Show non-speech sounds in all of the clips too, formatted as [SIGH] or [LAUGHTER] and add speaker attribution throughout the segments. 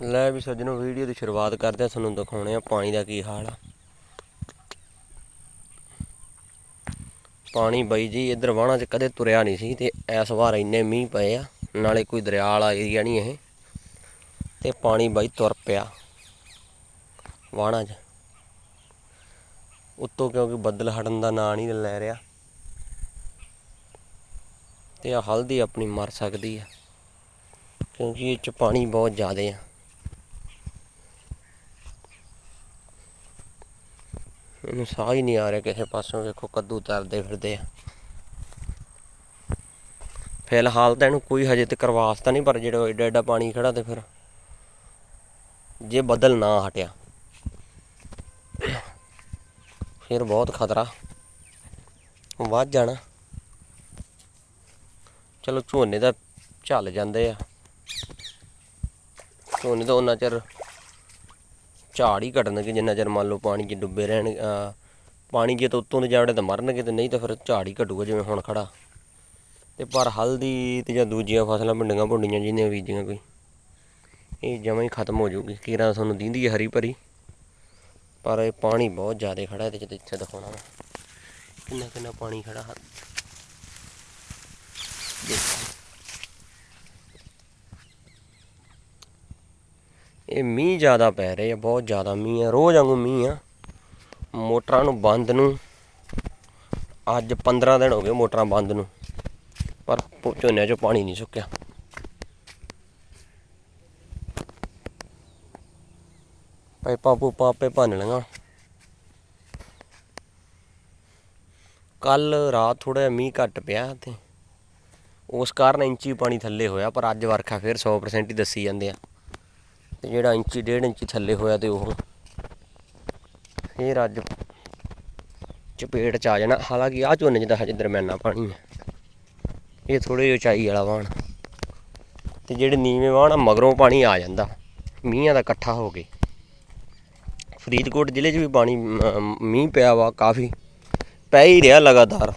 Speaker 1: ਲੈ ਵੀ ਸੱਜਣੋ, ਵੀਡੀਓ ਦੀ ਸ਼ੁਰੂਆਤ ਕਰਦੇ ਆ, ਤੁਹਾਨੂੰ ਦਿਖਾਉਣੇ ਆ ਪਾਣੀ ਦਾ ਕੀ ਹਾਲ ਆ। ਪਾਣੀ ਬਾਈ ਜੀ, ਇੱਧਰ ਵਾਹਣਾ 'ਚ ਕਦੇ ਤੁਰਿਆ ਨਹੀਂ ਸੀ ਤੇ ਇਸ ਵਾਰ ਇੰਨੇ ਮੀਂਹ ਪਏ ਆ, ਨਾਲੇ ਕੋਈ ਦਰਿਆ ਵਾਲਾ ਏਰੀਆ ਨਹੀਂ ਇਹ। ਤੇ ਪਾਣੀ ਬਾਈ ਤੁਰ ਪਿਆ ਵਾਹਣਾ 'ਚ। ਉੱਤੋਂ ਕਿਉਂਕਿ ਬੱਦਲ ਹਟਣ ਦਾ ਨਾਂ ਨਹੀਂ ਲੈ ਰਿਹਾ। ਤੇ ਆ ਹਲਦੀ ਆਪਣੀ ਮਰ ਸਕਦੀ ਆ, ਕਿਉਂਕਿ ਇਹ ਚ ਪਾਣੀ ਬਹੁਤ ਜ਼ਿਆਦਾ ਆ। ਇਹਨੂੰ ਸਾਹ ਹੀ ਨਹੀਂ ਆ ਰਿਹਾ ਕਿਸੇ ਪਾਸੋਂ, ਵੇਖੋ ਕੱਦੂ ਤਰਦੇ ਫਿਰਦੇ ਆ। ਫਿਲਹਾਲ ਤਾਂ ਇਹਨੂੰ ਕੋਈ ਹਜੇ ਤੱਕ ਵਾਸਤਾ ਨਹੀਂ, ਪਰ ਜਿਹੜਾ ਏਡਾ ਏਡਾ ਪਾਣੀ ਖੜਾ ਤੇ ਫਿਰ ਜੇ ਬਦਲ ਨਾ ਹਟਿਆ, ਫਿਰ ਬਹੁਤ ਖਤਰਾ। ਵੱਧ ਜਾਣਾ। ਚਲੋ ਝੋਨੇ ਦਾ ਝੱਲ ਜਾਂਦੇ ਆ। ਝੋਨੇ ਤਾਂ ਉਹਨਾਂ ਚਿਰ ਝਾੜ ਹੀ ਘਟਣਗੇ ਜਿੰਨਾ ਚਿਰ ਮੰਨ ਲਓ ਪਾਣੀ 'ਚ ਡੁੱਬੇ ਰਹਿਣ ਪਾਣੀ ਜੇ ਤਾਂ ਉੱਤੋਂ ਦੇ ਜਾੜੇ ਤਾਂ ਮਰਨਗੇ ਤੇ ਨਹੀਂ ਤਾਂ ਫਿਰ ਝਾੜ ਹੀ ਘਟੂਗਾ ਜਿਵੇਂ ਹੁਣ ਖੜਾ। ਤੇ ਪਰ ਹਲਦੀ ਤੇ ਜਾਂ ਦੂਜੀਆਂ ਫਸਲਾਂ ਭਿੰਡੀਆਂ ਭੁੰਡੀਆਂ ਜਿਹਨੇ ਬੀਜੀਆਂ ਕੋਈ, ਇਹ ਜਮਾਂ ਹੀ ਖਤਮ ਹੋ ਜਾਊਗੀ। ਕੀਰਾਂ ਤੁਹਾਨੂੰ ਦਿੰਦੀ ਹੈ ਹਰੀ ਭਰੀ, ਪਰ ਇਹ ਪਾਣੀ ਬਹੁਤ ਜ਼ਿਆਦਾ ਖੜਾ ਇਹਦੇ ਚ ਤੇ ਇੱਥੇ ਦਿਖਾਉਣਾ ਵਾ ਕਿੰਨਾ ਕਿੰਨਾ ਪਾਣੀ ਖੜਾ ਹ- ਦੇਖੋ ਇਹ ਮੀਂਹ ਜ਼ਿਆਦਾ ਪੈ ਰਹੇ ਆ, ਬਹੁਤ ਜ਼ਿਆਦਾ ਮੀਂਹ ਆ, ਰੋਜ਼ ਵਾਂਗੂ ਮੀਂਹ ਆ। ਮੋਟਰਾਂ ਨੂੰ ਬੰਦ ਨੂੰ, ਅੱਜ 15 ਦਿਨ ਹੋ ਗਏ ਮੋਟਰਾਂ ਬੰਦ ਨੂੰ, ਪਰ ਪ- ਝੋਨਿਆਂ 'ਚੋਂ ਪਾਣੀ ਨਹੀਂ ਸੁੱਕਿਆ। ਪਾਈਪਾਂ ਪੂਪਾਂ ਆਪੇ ਭੰਨ ਲਈਆਂ। ਕੱਲ ਰਾਤ ਥੋੜਾ ਜਿਹਾ ਮੀਂਹ ਘੱਟ ਪਿਆ ਤੇ ਉਸ ਕਾਰਨ ਇੰਚੀ ਪਾਣੀ ਥੱਲੇ ਹੋਇਆ, ਪਰ ਅੱਜ ਵਰਖਾ ਫਿਰ 100% ਹੀ ਦੱਸੀ ਜਾਂਦੇ ਆ। ਤੇ ਜਿਹੜਾ ਇੰਚੀ, ਡੇਢ ਇੰਚੀ ਥੱਲੇ ਹੋਇਆ ਤੇ ਉਹ ਫਿਰ ਅੱਜ ਚਪੇਟ ਚ ਆ ਜਾਣਾ। ਹਾਲਾਂਕਿ ਆ ਝੋਨੇ 'ਚ ਤਾਂ ਹਜੇ ਦਰਮਿਆਨਾ ਪਾਣੀ ਹੈ ਇਹ ਥੋੜੇ ਉਚਾਈ ਵਾਲਾ ਵਾਹਣ ਤੇ ਜਿਹੜੇ ਨੀਵੇਂ ਵਾਹਣ ਆ, ਮਗਰੋਂ ਪਾਣੀ ਆ ਜਾਂਦਾ। ਮੀਂਹਾਂ ਦਾ ਇਕੱਠਾ ਹੋ ਕੇ। ਫਰੀਦਕੋਟ ਜ਼ਿਲ੍ਹੇ 'ਚ ਵੀ ਪਾਣੀ ਮੀਂਹ ਪਿਆ ਵਾ ਕਾਫੀ। ਪੈ ਹੀ ਰਿਹਾ ਲਗਾਤਾਰ।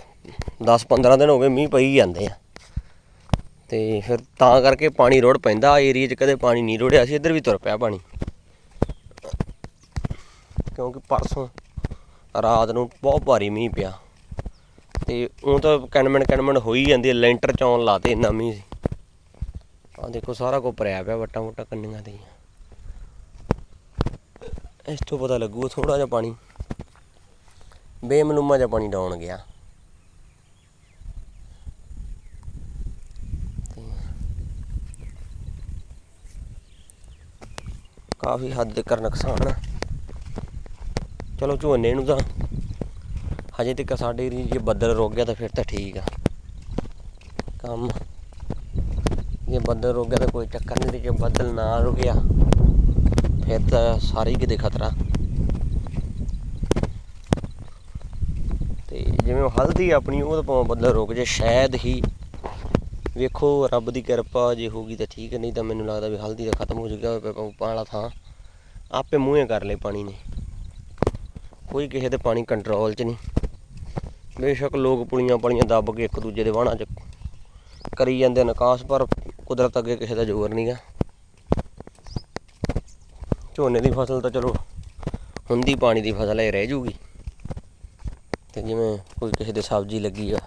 Speaker 1: 10-15 ਦਿਨ ਹੋ ਗਏ ਮੀਂਹ ਪਈ ਜਾਂਦੇ ਆ। ਤੇ ਫਿਰ ਤਾਂ ਕਰਕੇ ਪਾਣੀ ਰੋੜ ਪੈਂਦਾ ਏਰੀਆ 'ਚ ਕਦੇ ਪਾਣੀ ਨਹੀਂ ਰੋੜਿਆ ਸੀ, ਇੱਧਰ ਵੀ ਤੁਰ ਪਿਆ ਪਾਣੀ। ਕਿਉਂਕਿ ਪਰਸੋਂ ਰਾਤ ਨੂੰ ਬਹੁਤ ਭਾਰੀ ਮੀਂਹ ਪਿਆ। ਤੇ ਉਹ ਤਾਂ ਕਣਮਣ ਕਣਮਣ ਹੋਈ ਜਾਂਦੀ ਹੈ ਲੈਂਟਰ ਚੌਣ ਲਾਤੇ ਇੰਨਾ ਮੀਂਹ ਸੀ। ਆ ਦੇਖੋ, ਸਾਰਾ ਕੁਝ ਭਰਿਆ ਪਿਆ, ਵਟਾਂ ਵਟਾਂ ਕੰਨੀਆਂ ਤੇ ਇਸ ਤੋਂ ਪਤਾ ਲੱਗੂ ਥੋੜਾ ਜਿਹਾ ਪਾਣੀ। ਬੇਮਲੂਮਾ ਜਿਹਾ ਪਾਣੀ ਡਾਉਣ ਗਿਆ। ਕਾਫੀ ਹੱਦ ਤੱਕ ਨੁਕਸਾਨ ਆ। ਚਲੋ ਝੋਨੇ ਨੂੰ ਤਾਂ ਹਜੇ ਤੱਕ ਸਾਡੇ ਜੇ ਬੱਦਲ ਰੁਕ ਗਿਆ ਤਾਂ ਫਿਰ ਤਾਂ ਠੀਕ ਆ। ਕੰਮ। ਜੇ ਬੱਦਲ ਰੁਕ ਗਿਆ ਤਾਂ ਕੋਈ ਚੱਕਰ ਨਹੀਂ ਤੇ ਜੇ ਬੱਦਲ ਨਾ ਰੁਕਿਆ ਫਿਰ ਤਾਂ ਸਾਰੇ ਹੀ ਕਿਤੇ ਖਤਰਾ। ਤੇ ਜਿਵੇਂ ਹਲਦੀ ਆਪਣੀ, ਉਹ ਤਾਂ ਭਾਵੇਂ ਬੱਦਲ ਰੁਕ ਜੇ ਸ਼ਾਇਦ ਹੀ ਵੇਖੋ, ਰੱਬ ਦੀ ਕਿਰਪਾ ਜੇ ਹੋਗੀ ਤਾਂ ਠੀਕ ਹੈ ਨਹੀਂ ਤਾਂ ਮੈਨੂੰ ਲੱਗਦਾ ਵੀ ਹਲਦੀ ਤਾਂ ਖਤਮ ਹੋ ਚੁੱਕਿਆ ਪੰਪਾਂ ਵਾਲਾ ਥਾਂ। ਆਪੇ ਮੂੰਹੇ ਕਰ ਲਏ ਪਾਣੀ ਨੇ। ਕੋਈ ਕਿਸੇ ਦੇ ਪਾਣੀ ਕੰਟਰੋਲ 'ਚ ਨਹੀਂ। ਬੇਸ਼ੱਕ ਲੋਕ ਪੁਲੀਆਂ ਪਲੀਆਂ ਦੱਬ ਕੇ ਇੱਕ ਦੂਜੇ ਦੇ ਵਾਹਣਾਂ 'ਚ ਕਰੀ ਜਾਂਦੇ ਨਿਕਾਸ, ਪਰ ਕੁਦਰਤ ਅੱਗੇ ਕਿਸੇ ਦਾ ਜ਼ੋਰ ਨਹੀਂਗਾ ਝੋਨੇ ਦੀ ਫਸਲ ਤਾਂ ਚਲੋ ਹੁੰਦੀ, ਪਾਣੀ ਦੀ ਫਸਲ ਹੈ ਰਹਿ ਜੂਗੀ। ਤੇ ਜਿਵੇਂ ਕੋਈ ਕਿਸੇ ਦੇ ਸਬਜ਼ੀ ਲੱਗੀ ਆ,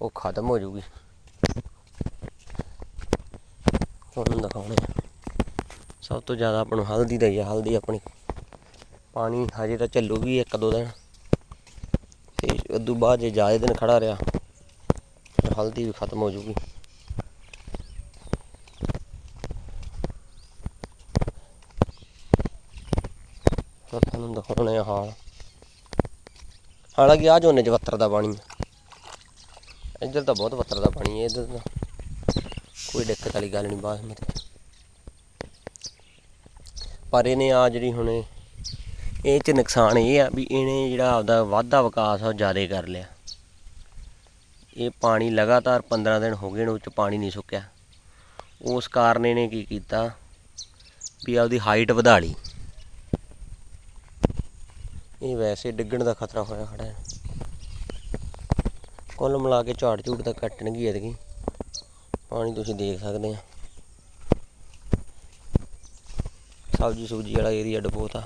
Speaker 1: ਉਹ ਖਤਮ ਹੋ ਜੂਗੀ। ਤੁਹਾਨੂੰ ਦਿਖਾਉਣੇ ਆ। ਸਭ ਤੋਂ ਜ਼ਿਆਦਾ ਆਪਾਂ ਨੂੰ ਹਲਦੀ ਦਾ ਹੀ ਆ, ਹਲਦੀ ਆਪਣੀ। ਪਾਣੀ ਹਜੇ ਤਾਂ ਚੱਲੂਗੀ ਇੱਕ ਦੋ ਦਿਨ। ਤੇ ਉਦੋਂ ਬਾਅਦ ਜੇ ਜ਼ਿਆਦਾ ਦਿਨ ਖੜਾ ਰਿਹਾ ਫਿਰ ਹਲਦੀ ਵੀ ਖਤਮ ਹੋ ਜੂਗੀ ਫਿਰ ਤੁਹਾਨੂੰ ਦਿਖਾਉਣੇ ਆ ਹਾਲ? ਹਾਲਾਂਕਿ ਆ ਝੋਨੇ 'ਚ ਵੱਤਰ ਦਾ ਪਾਣੀ ਇੱਧਰ ਤਾਂ ਬਹੁਤ ਵੱਤਰ ਦਾ ਪਾਣੀ ਹੈ, ਇੱਧਰ ਤਾਂ। ਕੋਈ ਦਿੱਕਤ ਵਾਲੀ ਗੱਲ ਨਹੀਂ ਬਾਸਮਤੀ ਪਰ ਇਹਨੇ ਆ ਜਿਹੜੀ ਹੁਣ ਇਹ ਚ ਨੁਕਸਾਨ ਇਹ ਆ ਵੀ ਇਹਨੇ ਜਿਹੜਾ ਆਪਦਾ ਵਾਧਾ ਵਿਕਾਸ ਆ ਉਹ ਜ਼ਿਆਦਾ ਕਰ ਲਿਆ। ਇਹ ਪਾਣੀ ਲਗਾਤਾਰ 15 ਦਿਨ ਹੋ ਗਏ ਨੇ, ਉਹ ਚ ਪਾਣੀ ਨਹੀਂ ਸੁੱਕਿਆ। ਉਸ ਕਾਰਨ ਇਹਨੇ ਕੀ ਕੀਤਾ ਵੀ ਆਪਦੀ ਹਾਈਟ ਵਧਾ ਲਈ। ਇਹ ਵੈਸੇ ਡਿੱਗਣ ਦਾ ਖਤਰਾ ਹੋਇਆ ਖੜਾ ਹੈ। ਕੁੱਲ ਮਿਲਾ ਕੇ ਝਾੜ ਝੂੜ ਤਾਂ ਕੱਟਣਗੀ ਐਤਕੀ। ਪਾਣੀ ਤੁਸੀਂ ਦੇਖ ਸਕਦੇ ਆ। ਸਬਜੀ ਸੁਬਜੀ ਵਾਲਾ ਏਰੀਆ ਡਬੋਤ ਆ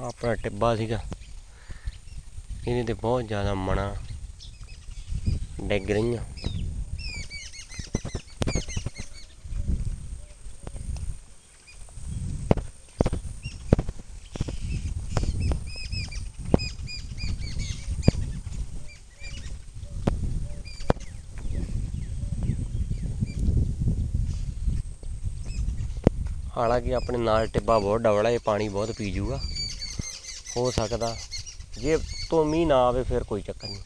Speaker 1: ਆਪਣਾ ਟਿੱਬਾ ਸੀਗਾ। ਇਹਦੇ ਤੇ ਬਹੁਤ ਜ਼ਿਆਦਾ ਮਣਾ ਡਿੱਗ ਰਹੀਆਂ। ਹਾਲਾਂਕਿ ਆਪਣੇ ਨਾਲ ਟਿੱਬਾ ਬਹੁਤ ਡਵਲਾ ਇਹ ਪਾਣੀ ਬਹੁਤ ਪੀ ਜੂਗਾ। ਹੋ ਸਕਦਾ, ਜੇ ਤੋਂ ਮੀਂਹ ਨਾ ਆਵੇ ਫਿਰ ਕੋਈ ਚੱਕਰ ਨਹੀਂ।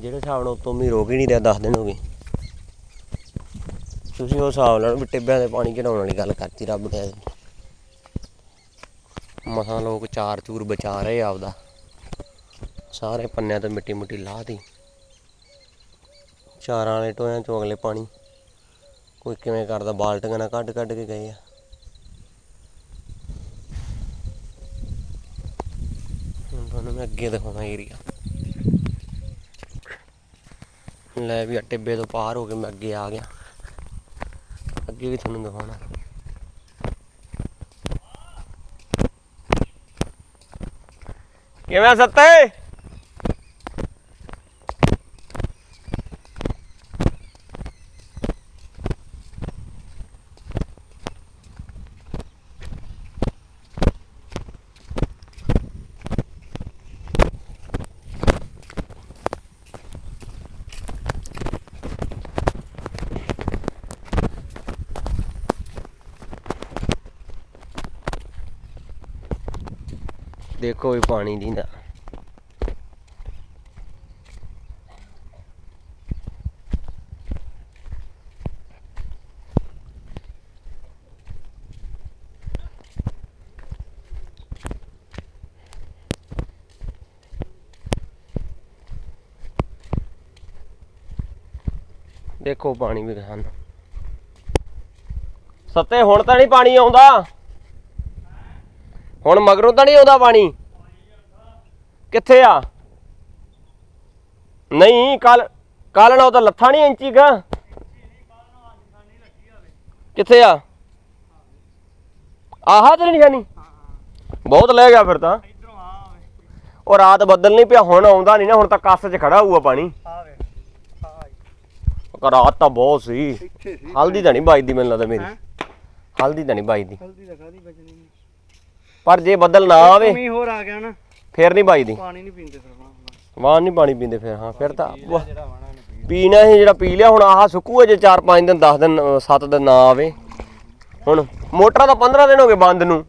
Speaker 1: ਜਿਹੜੇ ਹਿਸਾਬ ਨਾਲ ਤੋਂ ਮੀਂਹ ਰੋਕ ਹੀ ਨਹੀਂ ਰਿਹਾ 10 ਦਿਨ ਹੋ ਗਏ। ਤੁਸੀਂ ਉਹ ਹਿਸਾਬ ਨਾਲ ਵੀ ਟਿੱਬਿਆਂ ਦੇ ਪਾਣੀ ਚੜਾਉਣ ਵਾਲੀ ਗੱਲ ਕਰਤੀ, ਰੱਬ ਨੇ ਮਸਾਂ ਲੋਕ ਚਾਰ ਚੂਰ ਬਚਾ ਰਹੇ ਆਪਦਾ। ਸਾਰੇ ਪੰਨਿਆਂ ਤੋਂ ਮਿੱਟੀ ਮੁੱਟੀ ਲਾਹਤੀ ਚਾਰਾਂ ਵਾਲੇ ਟੋਇਆਂ ਚੋਂ ਅਗਲੇ ਪਾਣੀ। ਕੋਈ ਕਿਵੇਂ ਕਰਦਾ, ਬਾਲਟੀਆਂ ਨਾਲ ਕੱਢ ਕੱਢ ਕੇ ਗਏ ਆ ਹੁਣ ਤੁਹਾਨੂੰ ਮੈਂ ਅੱਗੇ ਦਿਖਾਉਣਾ ਏਰੀਆ ਲੈ ਵੀ ਟਿੱਬੇ ਤੋਂ ਪਾਰ ਹੋ ਕੇ ਮੈਂ ਅੱਗੇ ਆ ਗਿਆ। ਅੱਗੇ ਵੀ ਤੁਹਾਨੂੰ ਦਿਖਾਉਣਾ। ਕਿਵੇਂ ਆ ਸੱਤੇ? ਦੇਖੋ ਵੀ ਪਾਣੀ ਦੀ ਨਾ ਦੇਖੋ ਪਾਣੀ ਵੀ ਸਾਨੂੰ ਸੱਤੇ, ਹੁਣ ਤਾਂ ਨਹੀਂ ਪਾਣੀ ਆਉਂਦਾ। ਹੁਣ ਮਗਰੋਂ ਤਾਂ ਨਹੀਂ ਆਉਂਦਾ ਪਾਣੀ? ਕਿੱਥੇ ਆ? ਨਹੀਂ ਕੱਲ ਕੱਲ ਨਾ ਤਾਂ ਲੱਥਾ ਨਹੀਂ ਇੰਚੀ ਕਾ। ਕਿੱਥੇ ਆ? ਆਹਾ ਤੇ ਨਿਸ਼ਾਨੀ? ਬਹੁਤ ਲੈ ਗਿਆ ਫਿਰ ਤਾਂ। ਉਹ ਰਾਤ ਬੱਦਲ ਨਹੀਂ ਪਿਆ ਹੁਣ ਆਉਂਦਾ ਨਹੀਂ ਨਾ ਹੁਣ ਤਾਂ ਕੱਸ 'ਚ ਖੜਾ ਹੋਊਗਾ ਪਾਣੀ।
Speaker 2: ਆ ਵੇ ਆ
Speaker 1: ਪਰ ਰਾਤ ਤਾਂ ਬਹੁਤ ਸੀ। ਹਲਦੀ ਤਾਂ ਨਹੀਂ ਵੱਜਦੀ ਮੈਨੂੰ ਲੱਗਦਾ ਮੇਰੀ? ਹਲਦੀ ਤਾਂ ਨਹੀਂ ਵੱਜਦੀ।
Speaker 2: ਹਲਦੀ ਦਾ ਕਾਦੀ ਬਚਣੀ
Speaker 1: ਪਰ ਜੇ ਬੱਦਲ ਨਾ ਆਵੇ
Speaker 2: ਮੀਂਹ ਹੋਰ ਆ ਗਿਆ ਨਾ
Speaker 1: ਫੇਰ ਨਹੀਂ ਵੱਜਦੀ
Speaker 2: ਪਾਣੀ ਨਹੀਂ ਪੀਂਦੇ ਫਿਰ ਵਾਂ
Speaker 1: ਵਾਂ ਨਹੀਂ ਪਾਣੀ ਪੀਂਦੇ ਫਿਰ ਹਾਂ ਫਿਰ ਤਾਂ ਵਾਹ। ਪੀਣਾ ਸੀ ਜਿਹੜਾ ਪੀ ਲਿਆ ਹੁਣ ਆਹ ਸੁੱਕੂਗਾ ਜੇ 4-5 ਦਿਨ 10 ਦਿਨ 7 ਦਿਨ ਨਾ ਆਵੇ। ਹੁਣ ਮੋਟਰਾਂ ਤਾਂ 15 ਦਿਨ ਹੋ ਗਏ ਬੰਦ ਨੂੰ।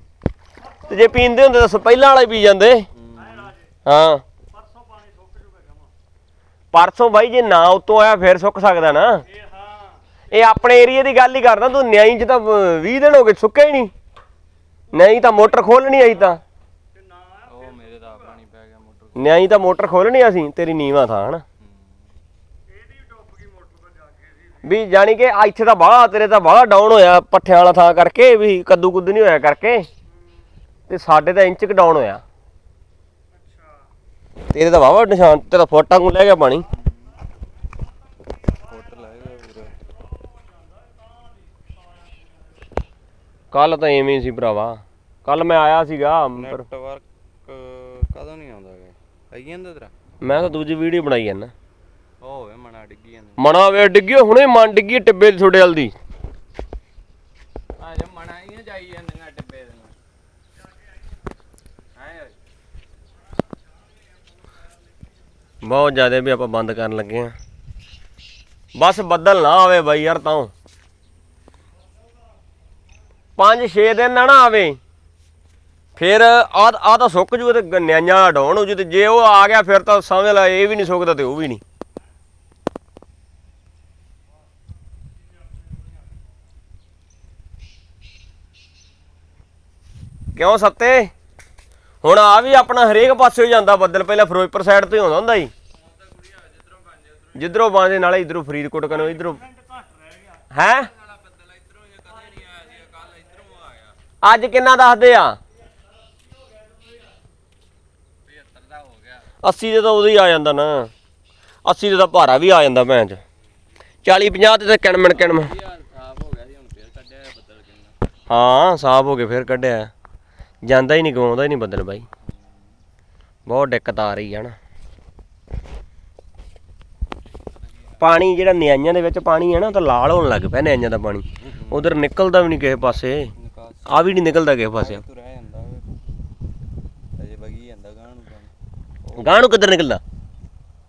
Speaker 1: ਤੇ ਜੇ ਪੀਂਦੇ ਹੁੰਦੇ ਤਾਂ ਸ- ਪਹਿਲਾਂ ਵਾਲਾ ਹੀ ਪੀ ਜਾਂਦੇ। ਹਾਂ।
Speaker 2: ਪਰਸੋਂ ਪਾਣੀ ਸੁੱਕ ਜੂਗਾ ਜਮਾ
Speaker 1: ਪਰਸੋਂ ਬਾਈ ਜੇ ਨਾ ਉਤੋਂ ਆਇਆ ਫਿਰ ਸੁੱਕ ਸਕਦਾ ਨਾ।
Speaker 2: ਇਹ ਹਾਂ।
Speaker 1: ਇਹ ਆਪਣੇ ਏਰੀਏ ਦੀ ਗੱਲ ਹੀ ਕਰਦਾ ਤੂੰ ਨਿਆਈ 'ਚ ਤਾਂ 20 ਦਿਨ ਹੋ ਗਏ ਸੁੱਕਾ ਹੀ ਨਹੀਂ। ਨਹੀਂ ਤਾਂ ਮੋਟਰ ਖੋਲਣੀ ਆਈ ਤਾਂ।
Speaker 3: ਉਹ ਮੇਰੇ ਦਾ ਆਪਣਾ ਨਹੀਂ ਪੈ ਗਿਆ ਮੋਟਰ।
Speaker 1: ਨਿਆਈ ਤਾਂ ਮੋਟਰ ਖੋਲਣੀ ਅਸੀਂ ਤੇਰੀ ਨੀਵਾ ਥਾਂ ਹਨਾ? ਵੀ ਜਾਣੀ ਕਿ ਆ ਇੱਥੇ ਤਾਂ ਬਾਹਲਾ ਤੇਰੇ ਤਾਂ ਬਾਹਲਾ ਡਾਊਨ ਹੋਇਆ ਪੱਠਿਆਂ ਵਾਲਾ ਥਾਂ ਕਰਕੇ ਵੀ ਕੱਦੂ ਕੁੱਦੂ ਨਹੀਂ ਹੋਇਆ ਕਰਕੇ। ਤੇ ਸਾਡੇ ਤਾਂ ਇੰਚ ਕ ਡਾਊਨ ਹੋਇਆ।
Speaker 2: ਅੱਛਾ।
Speaker 1: ਤੇਰੇ ਤਾਂ ਵਾਵਾ ਨਿਸ਼ਾਨ ਤੇ ਤਾਂ ਫੋਟਾਂ ਨੂੰ ਲੈ ਗਿਆ ਪਾਣੀ
Speaker 3: ਫੁੱਟ ਲੈ ਗਿਆ ਪੂਰਾ
Speaker 1: ਕੱਲ ਤਾਂ ਐਵੇਂ ਹੀ ਸੀ ਭਰਾਵਾ। ਕੱਲ ਮੈਂ ਆਇਆ ਸੀਗਾ ਪਰ
Speaker 3: ਨੈਟਵਰਕ ਕਦੋਂ ਨਹੀਂ ਆਉਂਦਾ ਗਾ ਆਈ ਜਾਂਦਾ ਤੇਰਾ?
Speaker 1: ਮੈਂ ਤਾਂ ਦੂਜੀ ਵੀਡੀਓ ਬਣਾਈ ਜਾਂਦਾ
Speaker 3: ਉਹ ਹੋਵੇ ਮਣਾ ਡਿੱਗੀ ਜਾਂਦਾ।
Speaker 1: ਮਣਾ ਵੇ ਡਿੱਗੀ ਹੁਣੇ ਮਨ ਡਿੱਗੀ ਟਿੱਬੇ ਦੀ ਤੁਹਾਡੇ ਵੱਲ ਦੀ।
Speaker 3: ਆ ਜਾ ਮਣਾ ਹੀ ਜਾਈ ਜਾਂਦੀਆਂ ਟਿੱਬੇ ਦੇ ਨਾਲ
Speaker 1: ਬਹੁਤ ਜ਼ਿਆਦਾ ਵੀ ਆਪਾਂ ਬੰਦ ਕਰਨ ਲੱਗੇ ਆ। ਬਸ ਬੱਦਲ ਨਾ ਆਵੇ ਬਾਈ ਯਾਰ ਤਾਂ। 5-6 ਦਿਨ ਨਾ ਨਾ ਆਵੇ। ਫਿਰ ਆ ਆ ਤਾਂ ਸੁੱਕ ਜੂ ਤੇ ਨਿਆਂਆਂ ਡਾਉਣ ਹੋ ਜੂ ਤੇ ਜੇ ਉਹ ਆ ਗਿਆ ਫਿਰ ਤਾਂ ਸਮਝ ਲੈ ਇਹ ਵੀ ਨਹੀਂ ਸੁੱਕਦਾ ਤੇ ਉਹ ਵੀ ਨਹੀਂ। ਕਿਉਂ ਸੱਤੇ? ਹੁਣ ਆ ਵੀ ਆਪਣਾ ਹਰੇਕ ਪਾਸੇ ਹੋ ਜਾਂਦਾ ਬੱਦਲ ਪਹਿਲਾਂ ਫਿਰੋਜ਼ਪੁਰ ਸਾਈਡ ਤੋਂ ਹੀ ਆਉਂਦਾ ਹੁੰਦਾ ਸੀ। ਜਿੱਧਰੋਂ ਬਾਂਦੇ ਨਾਲੇ ਇਧਰੋਂ ਫਰੀਦਕੋਟ ਕਨੋਂ ਇਧਰੋਂ ਹੈ
Speaker 3: ਬੱਦਲ ਇਧਰੋਂ ਜੇ ਕਦੇ ਨਹੀਂ ਆਇਆ ਸੀ ਕੱਲ ਇਧਰੋਂ ਆ ਗਿਆ
Speaker 1: ਅੱਜ ਕਿੰਨਾ ਦੱਸਦੇ ਆ? 80 ਦੇ ਤਾਂ ਉਦੋਂ ਹੀ ਆ ਜਾਂਦਾ ਨਾ। 80 ਦਾ ਤਾਂ ਭਾਰਾ ਵੀ ਆ ਜਾਂਦਾ ਭੈਣ ਚ। 40 50 ਤੇ ਤਾਂ ਕਿਣਮਣ ਕਿਣਮ।
Speaker 3: ਹਾਂ,
Speaker 1: ਸਾਫ਼ ਹੋ ਕੇ ਫਿਰ ਕੱਢਿਆ। ਜਾਂਦਾ ਹੀ ਨਹੀਂ ਗਵਾਉਂਦਾ ਹੀ ਨਹੀਂ ਬੱਦਲ ਬਾਈ। ਬਹੁਤ ਦਿੱਕਤ ਆ ਰਹੀ ਹੈ ਨਾ। ਪਾਣੀ ਜਿਹੜਾ ਨਿਆਈਆਂ ਦੇ ਵਿੱਚ ਪਾਣੀ ਹੈ ਨਾ, ਉਹ ਤਾਂ ਲਾਲ ਹੋਣ ਲੱਗ ਪਿਆ ਨਿਆਈਆਂ ਦਾ ਪਾਣੀ। ਉਧਰ ਨਿਕਲਦਾ ਵੀ ਨਹੀਂ ਕਿਸੇ ਪਾਸੇ। ਆ ਵੀ ਨਹੀਂ ਨਿਕਲਦਾ ਕਿਸੇ ਪਾਸੇ।
Speaker 3: ਤੂੰ ਰਹਿ ਜਾਂਦਾ ਵੇ। ਅਜੇ ਵਗੀ ਜਾਂਦਾ ਗਾਂ ਨੂੰ ਪਾਣੀ
Speaker 1: ਗਾਂ ਨੂੰ ਕਿੱਧਰ ਨਿਕਲਦਾ?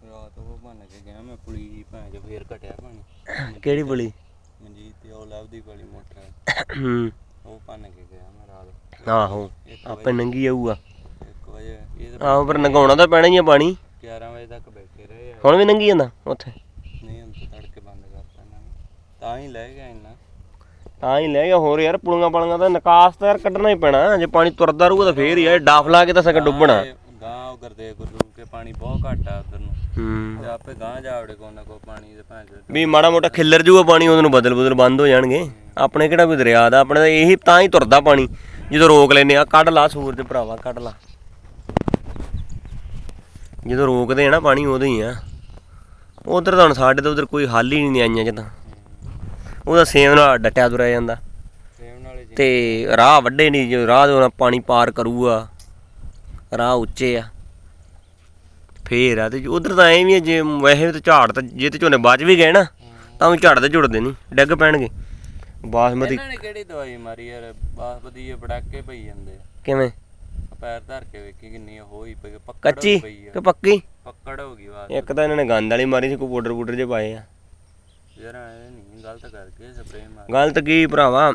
Speaker 3: ਰਾਤ ਉਹ ਬਣ ਕੇ ਗਿਆ ਮੈਂ ਪੁਲੀ ਭੈਣ ਚ ਫੇਰ ਘਟਿਆ ਪਾਣੀ [COUGHS]
Speaker 1: ਕਿਹੜੀ ਬੁਲੀ
Speaker 3: ਮਨਜੀਤ ਤੇ ਉਹ ਲੱਭਦੀ ਵਾਲੀ ਮੋਟਰ
Speaker 1: ਹੂੰ।
Speaker 3: ਉਹ ਭੰਨ ਕੇ ਗਿਆ ਮੈਂ ਰਾਤ।
Speaker 1: ਆਹੋ ਆਪੇ ਨੰਗੀ ਆਊਗਾ।
Speaker 3: 1 ਵਜੇ ਇਹ ਤਾਂ
Speaker 1: ਆਹੋ ਪਰ ਨਗਾਉਣਾ ਤਾਂ ਪੈਣਾ ਹੀ ਆ ਪਾਣੀ।
Speaker 3: 11 ਵਜੇ ਤੱਕ ਬੈਠੇ ਰਹੇ ਆ।
Speaker 1: ਹੁਣ ਵੀ ਨੰਗੀ ਜਾਂਦਾ ਉੱਥੇ?
Speaker 3: ਨਹੀਂ ਹੁਣ ਤਾਂ ਤੜਕੇ ਬੰਦ ਕਰਤਾ ਇਹਨਾਂ ਨੇ ਤਾਂ ਹੀ ਲੈ ਗਿਆ ਇੰਨਾ
Speaker 1: ਤਾਂ ਹੀ ਲੈ ਗਿਆ ਹੋਰ ਯਾਰ ਪੁਲੀਆਂ ਪਾਲੀਆਂ ਦਾ ਨਿਕਾਸ ਤਾਂ ਯਾਰ ਕੱਢਣਾ ਹੀ ਪੈਣਾ। ਜੇ ਪਾਣੀ ਤੁਰਦਾ ਰਹੂਗਾ ਤਾਂ ਫੇਰ ਇਹ ਡਾਫ ਲਾ ਕੇ ਤਾਂ ਸਕ ਡੁੱਬਣਾ।
Speaker 3: ਗਾਂ ਗੁਰੂ ਕੇ ਪਾਣੀ ਬਹੁਤ ਘੱਟ ਆ ਉਧਰ ਨੂੰ।
Speaker 1: ਹੂੰ।
Speaker 3: ਤੇ ਆਪੇ ਗਾਂ ਜਾਵੜੇ ਕੋ ਨਾ ਕੋ ਪਾਣੀ ਦੇ ਭੈਣ ਚੋਦ।
Speaker 1: ਵੀ ਮਾੜਾ ਮੋਟਾ ਖਿੱਲਰ ਜੂਗਾ ਪਾਣੀ ਉਹਨੂੰ ਬਦਲ ਬਦਲ ਬੰਦ ਹੋ ਜਾਣਗੇ। ਆਪਣੇ ਕਿਹੜਾ ਕੋਈ ਦਰਿਆ ਦਾ ਆਪਣੇ ਤਾਂ ਇਹੀ ਤਾਂ ਹੀ ਤੁਰਦਾ ਪਾਣੀ। ਜਦੋਂ ਰੋਕ ਲੈਨੇ ਆ ਕੱਢ ਲਾ ਸੂਰਜ ਭਰਾਵਾ ਕੱਢ ਲਾ। ਜਦੋਂ ਰੋਕਦੇ ਆ ਨਾ ਪਾਣੀ ਉਦੋਂ ਹੀ ਆ। ਉਧਰ ਤਾਂ ਹੁਣ ਸਾਡੇ ਤਾਂ ਉਧਰ ਕੋਈ ਹੱਲ ਹੀ ਨਹੀਂ ਆਈਆਂ ਜਦਾਂ ਉਹਦਾ ਸੇਮ ਨਾਲ ਡਟਿਆ ਤੁਰਿਆ ਜਾਂਦਾ।
Speaker 3: ਸੇਮ ਨਾਲੇ ਜੀ।
Speaker 1: ਤੇ ਰਾਹ ਵੱਡੇ ਨਹੀਂ ਜੋ ਰਾਹ ਦੇ ਨਾਲ ਪਾਣੀ ਪਾਰ ਕਰੂਗਾ। ਰਾਹ ਉੱਚੇ ਆ। ਫੇਰ ਆ ਤੇ ਉਧਰ ਤਾਂ ਐਵੇਂ ਹੀ ਜੇ ਵੈਸੇ ਤਾਂ ਝਾੜ ਤਾਂ ਜੇ ਤੇ ਝੋਨੇ ਬਚ ਵੀ ਗਏ ਨਾ ਤਾਂ ਵੀ ਝਾੜ ਤੇ ਜੁੜਦੇ ਨਹੀਂ ਡਿੱਗ ਪੈਣਗੇ। ਬਾਸਮਤੀ
Speaker 3: ਇਹਨਾਂ ਨੇ ਕਿਹੜੀ ਦਵਾਈ ਮਾਰੀ ਯਾਰ? ਬਾਸਪਤੀ ਇਹ ਬੜਾਕੇ ਪਈ ਜਾਂਦੇ ਆ।
Speaker 1: ਕਿਵੇਂ?
Speaker 3: ਪੈਰ ਧਰ ਕੇ ਵੇਖੀ ਕਿੰਨੀ ਹੋਈ ਪਈ ਪੱਕੜ
Speaker 1: ਕੱਚੀ
Speaker 3: ਹੋਈ ਪਈ ਆ।
Speaker 1: ਕਿ ਪੱਕੀ?
Speaker 3: ਪੱਕੜ ਹੋ ਗਈ ਬਾਤ
Speaker 1: ਇੱਕ ਤਾਂ ਇਹਨਾਂ ਨੇ ਗੰਦ ਵਾਲੀ ਮਾਰੀ ਸੀ ਕੋਈ ਪਾਊਡਰ ਪੂਡਰ ਜੇ ਪਾਏ ਆ।
Speaker 3: ਯਾਰ ਇਹ ਨਹੀਂ ਗਲਤ ਕਰਕੇ ਸਪਰੇ ਮਾਰ
Speaker 1: ਗਲਤ ਕੀ ਭਰਾਵਾ?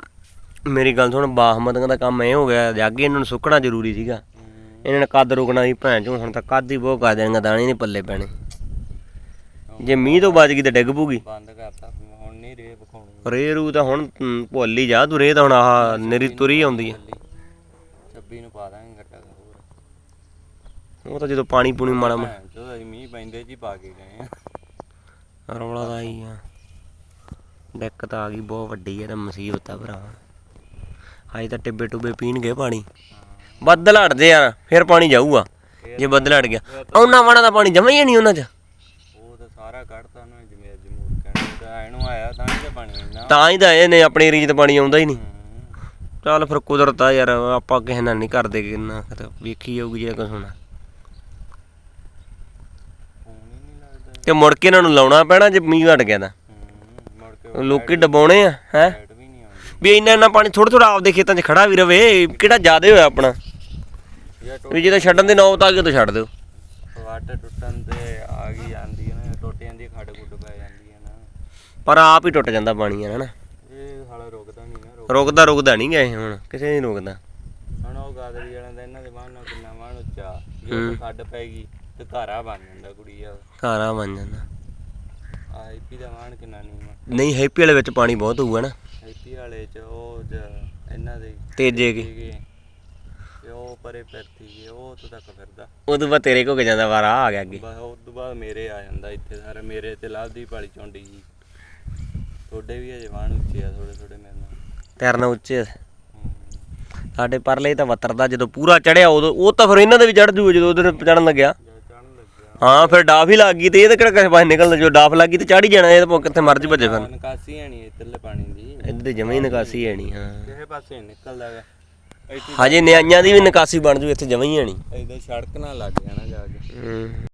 Speaker 1: ਮੇਰੀ ਗੱਲ ਸੁਣ ਬਾਸਮਤੀਆਂ ਦਾ ਕੰਮ ਇਹ ਹੋ ਗਿਆ ਜਾਗੇ ਇਹਨਾਂ ਨੂੰ ਸੁੱਕਣਾ ਜ਼ਰੂਰੀ ਸੀਗਾ।
Speaker 3: ਹੂੰ।
Speaker 1: ਇਹਨਾਂ ਨੇ ਕੱਦ ਰੁਕਣਾ ਸੀ ਭੈਣ ਚੋਂ ਹੁਣ ਤਾਂ ਕੱਦ ਹੀ ਬਹੁਤ ਕਰ ਦੇਣਗੇ ਦਾਣੇ ਨਹੀਂ ਪੱਲੇ ਪੈਣੇ। ਜੇ ਮੀਂਹ ਤੋਂ ਬਚ ਗਈ ਤਾਂ ਡਿੱਗ ਪੂਗੀ
Speaker 3: ਬੰਦ ਕਰਤਾ ਹੁਣ ਨਹੀਂ ਰੇ ਵਿਖਾਉਣੀ।
Speaker 1: ਰੇ ਰੂ ਤਾਂ ਹੁਣ ਭੁੱਲ ਹੀ ਜਾ ਤੂੰ ਰੇ ਤਾਂ ਹੁਣ ਆਹ ਨਿਰੀ ਤੁਰੀ ਆਉਂਦੀ
Speaker 3: 26 ਨੂੰ ਪਾ ਦਾਂਗੇ ਗੱਟਾ ਹੋਰ।
Speaker 1: ਉਹ ਤਾਂ ਜਦੋਂ ਪਾਣੀ ਪੂਣੀ ਮਾੜਾ ਮਾ
Speaker 3: ਅਸੀਂ ਮੀਂਹ ਪੈਂਦੇ ਜੀ ਪਾ ਕੇ ਗਏ ਆ।
Speaker 1: ਰੌਲਾ ਤਾਂ ਆਈ ਆ। ਦਿੱਕਤ ਆ ਗਈ ਬਹੁਤ ਵੱਡੀ ਆ ਤਾਂ ਮੁਸੀਬਤ ਆ ਭਰਾ। ਹਾਈ ਤਾਂ ਟਿੱਬੇ ਟੁੱਬੇ ਪੀਣਗੇ ਪਾਣੀ। ਬੱਦਲ ਹਟਦੇ ਆ ਫਿਰ ਪਾਣੀ ਜਾਊਗਾ ਜੇ ਬੱਦਲ ਹਟ ਗਿਆ। ਉਹਨਾਂ ਵਾਣਾ ਦਾ ਪਾਣੀ ਜਮਾ ਹੀ ਨਹੀਂ ਉਹਨਾਂ 'ਚ।
Speaker 3: ਉਹ ਤਾਂ ਸਾਰਾ ਕੱਢਤਾ ਉਹਨੇ ਜਮੇਰ ਜਮੂਰ ਕਹਿਣੇ ਤਾਂ ਇਹਨੂੰ ਆਇਆ ਤਾਂ ਹੀ ਤਾਂ ਪਾਣੀ ਇੰਨਾ।
Speaker 1: ਤਾਂ ਹੀ ਤਾਂ ਇਹਨੇ ਆਪਣੀ ਰੀਤ ਪਾਣੀ ਆਉਂਦਾ ਹੀ ਨਹੀਂ।
Speaker 3: ਹੂੰ।
Speaker 1: ਚੱਲ ਫਿਰ ਕੁਦਰਤ ਆ ਯਾਰ ਆਪਾਂ ਕਿਸੇ ਨਾਲ ਨਹੀਂ ਕਰਦੇ ਕਿੰਨਾ ਵੇਖੀ ਜਾਊਗੀ ਜੇ ਕੁਛ ਹੋਣਾ।
Speaker 3: ਹੀ
Speaker 1: ਤੇ ਮੁੜ ਕੇ ਇਹਨਾਂ ਨੂੰ ਲਾਉਣਾ ਪੈਣਾ ਜੇ ਮੀਂਹ ਘਟ ਗਿਆ ਤਾਂ।
Speaker 3: ਹੂੰ
Speaker 1: ਲੋਕੀ ਡਬਾਉਣੇ ਆ ਹੈ?
Speaker 3: ਵੀ
Speaker 1: ਇੰਨਾ ਇੰਨਾ ਪਾਣੀ ਥੋੜਾ ਥੋੜਾ ਆਪਦੇ ਖੇਤਾਂ 'ਚ ਖੜਾ ਵੀ ਰਵੇ ਕਿਹੜਾ ਜ਼ਿਆਦੇ ਹੋਇਆ ਆਪਣਾ? ਵੀ ਜਦੋਂ ਛੱਡਣ ਦੀ ਨੌਬਤ ਆ ਗਈ ਤਾਂ ਛੱਡ ਦਿਓ।
Speaker 3: ਵਾਟ ਟੁੱਟਣ ਤੇ ਆ ਗਈ ਜਾਂਦੀ ਹੈ ਨਾ ਟੁੱਟ ਜਾਂਦੀ ਖੱਡ ਗੁੱਡ ਪੈ ਜਾਂਦੀ ਹੈ ਨਾ।
Speaker 1: ਪਰ ਆਪ ਹੀ ਟੁੱਟ ਜਾਂਦਾ ਪਾਣੀ ਹੈ ਨਾ
Speaker 3: ਇਹ ਹਾਲਾ ਰੁਕਦਾ ਨਹੀਂ ਨਾ ਰੁਕ
Speaker 1: ਰੁਕਦਾ ਰੁਕਦਾ ਨਹੀਂ ਗਏ ਹੁਣ ਕਿਸੇ ਨਹੀਂ ਰੁਕਦਾ।
Speaker 3: ਹੁਣ ਉਹ ਗਾਦਰੀ ਵਾਲਿਆਂ ਦਾ ਇਹਨਾਂ ਦੇ ਬਾਹਰ ਨਾਲ ਕਿੰਨਾ ਮਾਣ ਉੱਚਾ ਜੇ ਖੱਡ ਪੈ ਗਈ ਤੇ ਘਾਰਾ ਬਣ ਜਾਂਦਾ ਕੁੜੀ ਆ
Speaker 1: ਘਾਰਾ ਬਣ ਜਾਂਦਾ।
Speaker 3: ਆ ਹੈਪੀ ਦਾ ਮਾਣ ਕਿੰਨਾ ਨਹੀਂ
Speaker 1: ਹੈਪੀ ਵਾਲੇ ਵਿੱਚ ਪਾਣੀ ਬਹੁਤ ਹੋਊਗਾ ਨਾ।
Speaker 3: ਹੈਪੀ ਵਾਲੇ ਚ ਉਹ ਜ- ਇਹਨਾਂ ਦੇ
Speaker 1: ਤੇਜੇ ਕੇ।
Speaker 3: ਸੀਗੇ ਤੇ ਉਹ ਪਰੇ ਪੈਰਤੀ ਗਏ ਉਹ ਉੱਥੋਂ ਤੱਕ ਫਿਰਦਾ।
Speaker 1: ਉਦੋਂ ਬਾਅਦ ਤੇਰੇ ਕੋ ਜਾਂਦਾ ਵਾਰ ਆ ਗਿਆ ਅੱਗੇ।
Speaker 3: ਬਸ ਉਸ ਤੋਂ ਬਾਅਦ ਮੇਰੇ ਆ ਜਾਂਦਾ ਇੱਥੇ ਸਾਰੇ ਮੇਰੇ ਤੇ ਲਾਭਦੀ ਪਾਲੀ ਚੌਂਡੀ ਜੀ ਤੁਹਾਡੇ ਵੀ ਅਜੇ ਵਾਣ ਉੱਚੇ ਆ ਥੋੜੇ ਥੋੜੇ ਮੇਰੇ ਨਾਲ।
Speaker 1: ਤੈਰਨਾ ਉੱਚੇ
Speaker 3: ਹੂੰ।
Speaker 1: ਸਾਡੇ ਪਰਲੇ ਤਾਂ ਵਤਰਦਾ ਜਦੋਂ ਪੂਰਾ ਚੜਿਆ ਉਦੋਂ ਉਹ ਤਾਂ ਫਿਰ ਇਹਨਾਂ ਦੇ ਵੀ ਚੜ ਜੂ ਜਦੋਂ
Speaker 3: ਜਦ ਚੜਨ ਲੱਗਿਆ।
Speaker 1: ਹਾਂ ਫਿਰ ਡਾਫ ਹੀ ਲੱਗ ਗਈ ਤੇ ਇਹ ਤਾਂ ਕਿਹੜਾ ਕਿਸੇ ਪਾਸੇ ਨਿਕਲਦਾ? ਜੋ ਡਾਫ ਲੱਗ ਗਈ ਤੇ ਚੜ ਹੀ ਜਾਣਾ ਇਹ ਤਾਂ ਕਿੱਥੇ ਮਰਜ਼ੀ ਭੱਜੇ ਫਿਰ।
Speaker 3: ਨਿਕਾਸੀ ਹੈ ਨਹੀਂ ਇੱਧਰਲੇ ਪਾਣੀ ਦੀ।
Speaker 1: ਇੱਧਰ ਤੇ ਜਮਾ ਹੀ ਨਿਕਾਸੀ ਹੈ ਨਹੀਂ ਹਾਂ।
Speaker 3: ਕਿਸੇ ਪਾਸੇ ਨਿਕਲਦਾ ਗਾ। ਇੱਥੇ
Speaker 1: ਹਜੇ ਨਿਆਈਆਂ ਦੀ ਵੀ ਨਿਕਾਸੀ ਬਣ ਜੂ ਇੱਥੇ ਜਮਾ ਹੀ ਹੈ ਨਹੀਂ
Speaker 3: ਸੜਕ ਨਾਲ ਲੱਗ ਜਾਣਾ ਜਾ ਕੇ।
Speaker 1: ਹੂੰ।